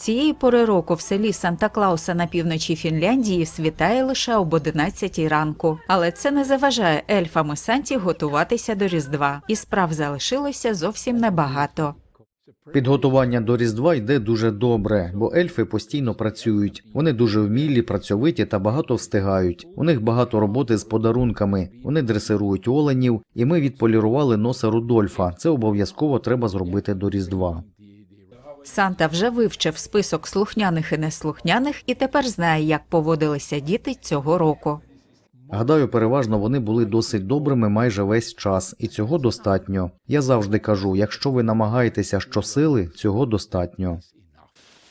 Цієї пори року в селі Санта Клауса на півночі Фінляндії світає лише об 11 ранку. Але це не заважає ельфам і Санті готуватися до Різдва, і справ залишилося зовсім небагато. Підготування до Різдва йде дуже добре, бо ельфи постійно працюють. Вони дуже вмілі, працьовиті та багато встигають. У них багато роботи з подарунками. Вони дресирують оленів, і ми відполірували носа Рудольфа. Це обов'язково треба зробити до Різдва. Санта вже вивчив список слухняних і неслухняних і тепер знає, як поводилися діти цього року. Гадаю, переважно вони були досить добрими майже весь час, і цього достатньо. Я завжди кажу: якщо ви намагаєтеся щосили, цього достатньо.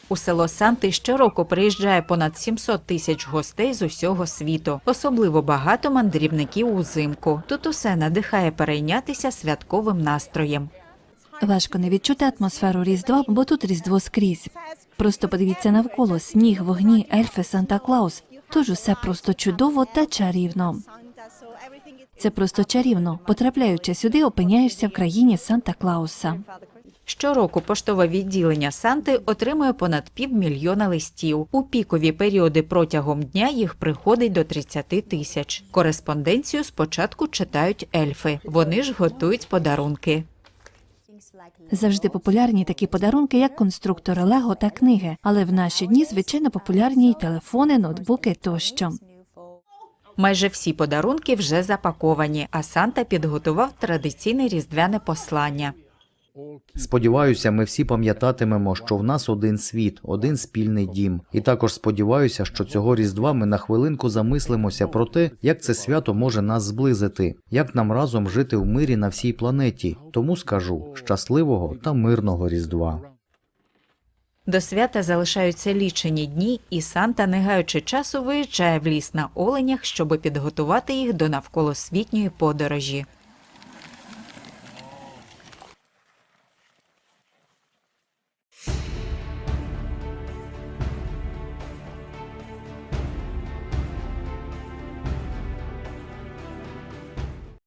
У село Санти щороку приїжджає понад 700 тисяч гостей з усього світу. Особливо багато мандрівників узимку. Тут усе надихає перейнятися святковим настроєм. Важко не відчути атмосферу Різдва, бо тут Різдво скрізь. Просто подивіться навколо сніг, вогні, ельфи, Санта Клаус. Тож усе просто чудово та чарівно. Це просто чарівно. Потрапляючи сюди, опиняєшся в країні Санта Клауса. Щороку поштове відділення Санти отримує понад півмільйона листів. У пікові періоди протягом дня їх приходить до 30 тисяч. Кореспонденцію спочатку читають ельфи. Вони ж готують подарунки. Завжди популярні такі подарунки, як конструктори Лего та книги. Але в наші дні звичайно популярні й телефони, ноутбуки тощо. Майже всі подарунки вже запаковані, а Санта підготував традиційне різдвяне послання. Сподіваюся, ми всі пам'ятатимемо, що в нас один світ, один спільний дім. І також сподіваюся, що цього різдва ми на хвилинку замислимося про те, як це свято може нас зблизити, як нам разом жити в мирі на всій планеті. Тому скажу щасливого та мирного різдва. До свята залишаються лічені дні, і Санта, не гаючи часу, виїжджає в ліс на оленях, щоби підготувати їх до навколосвітньої подорожі.